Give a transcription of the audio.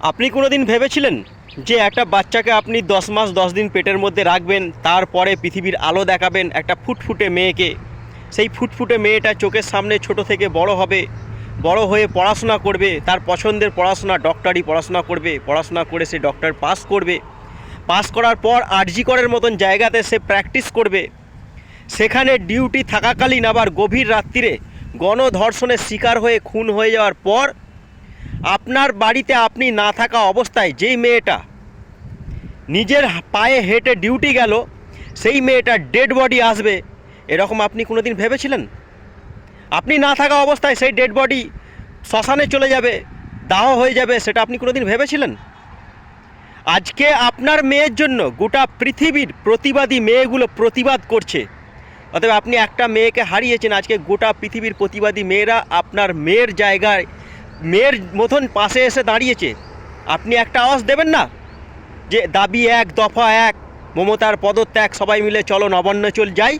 আপনি কোনো দিন ভেবেছিলেন যে একটা বাচ্চাকে আপনি দশ মাস, দশ দিন পেটের মধ্যে রাখবেন, তারপরে পৃথিবীর আলো দেখাবেন একটা ফুটফুটে মেয়েকে? সেই ফুটফুটে মেয়েটা চোখের সামনে ছোট থেকে বড় হবে, বড় হয়ে পড়াশোনা করবে, তার পছন্দের পড়াশোনা ডক্টরি পড়াশোনা করবে, পড়াশোনা করে সে ডক্টর পাস করবে। পাস করার পর আরজি করের মতন জায়গাতে সে প্র্যাকটিস করবে। সেখানে ডিউটি থাকাকালীন আবার গভীর রাত্রিরে গণধর্ষণের শিকার হয়ে খুন হয়ে যাওয়ার পর আপনার বাড়িতে আপনি না থাকা অবস্থায় যেই মেয়েটা নিজের পায়ে হেঁটে ডিউটি গেল, সেই মেয়েটার ডেড বডি আসবে, এরকম আপনি কোনো দিন ভেবেছিলেন? আপনি না থাকা অবস্থায় সেই ডেড বডি শ্মশানে চলে যাবে, দাহ হয়ে যাবে, সেটা আপনি কোনো দিন ভেবেছিলেন? আজকে আপনার মেয়ের জন্য গোটা পৃথিবীর প্রতিবাদী মেয়েগুলো প্রতিবাদ করছে। অতএব আপনি একটা মেয়েকে হারিয়েছেন, আজকে গোটা পৃথিবীর প্রতিবাদী মেয়েরা আপনার মেয়ের জায়গায় মেয়ের মতন পাশে এসে দাঁড়িয়েছে। আপনি একটা আওয়াজ দেবেন না? যে দাবি এক, দফা এক, মমতার পদত্যাগ, সবাই মিলে চলো নবান্ন চল যাই।